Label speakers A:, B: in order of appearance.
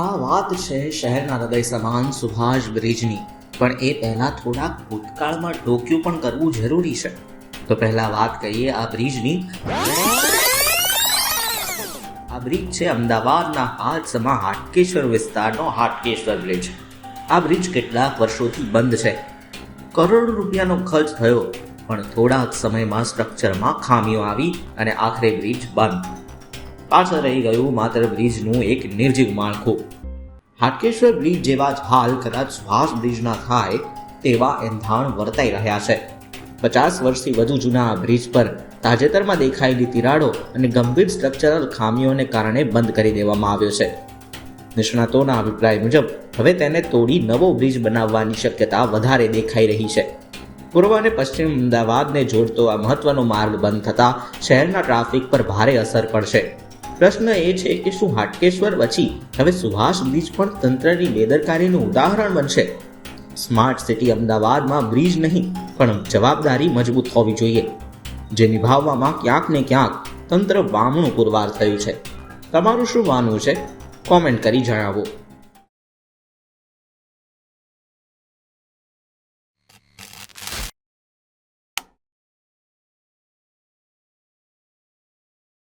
A: આ વાત છે શહેરના હૃદય સમાન સુભાષ બ્રિજની. પણ એ પહેલાં થોડાક ભૂતકાળમાં ટોક્યું પણ કરવું જરૂરી છે. તો પહેલાં વાત કરીએ આ બ્રિજની. આ બ્રિજ છે અમદાવાદના હાથસમાં હાટકેશ્વર વિસ્તારનો હાટકેશ્વર બ્રિજ. આ બ્રિજ કેટલાક વર્ષોથી બંધ છે. કરોડો રૂપિયાનો ખર્ચ થયો, પણ થોડાક સમયમાં સ્ટ્રક્ચરમાં ખામીઓ આવી અને આખરે બ્રિજ બંધ. પાછળ રહી ગયું માત્ર બ્રિજનું એક નિર્જીવ માળખું. હાટકેશ્વર બ્રિજ જેવા જ હાલ કદાચ સુભાષ બ્રિજના થાય તેવા એંધાણ વર્તાઈ રહ્યા છે. પચાસ વર્ષથી વધુ જૂના આ બ્રિજ પર તાજેતરમાં દેખાયેલી તિરાડો અને ગંભીર સ્ટ્રક્ચરલ ખામીઓને કારણે બંધ કરી દેવામાં આવ્યો છે. નિષ્ણાતોના અભિપ્રાય મુજબ, હવે તેને તોડી નવો બ્રિજ બનાવવાની શક્યતા વધારે દેખાઈ રહી છે. પૂર્વ અને પશ્ચિમ અમદાવાદને જોડતો આ મહત્વનો માર્ગ બંધ થતાં શહેરના ટ્રાફિક પર ભારે અસર પડશે. પ્રશ્ન એ છે કે શું હાટકેશ્વર પછી હવે સુભાષ બ્રિજ પણ તંત્રની બેદરકારીનું ઉદાહરણ બનશે. સ્માર્ટ સિટી અમદાવાદમાં બ્રિજ નહીં, પણ જવાબદારી મજબૂત હોવી જોઈએ. જે નિભાવવામાં ક્યાંક ને ક્યાંક તંત્ર વામણું પુરવાર થયું છે. તમારું શું માનવું છે? કોમેન્ટ કરી જણાવો.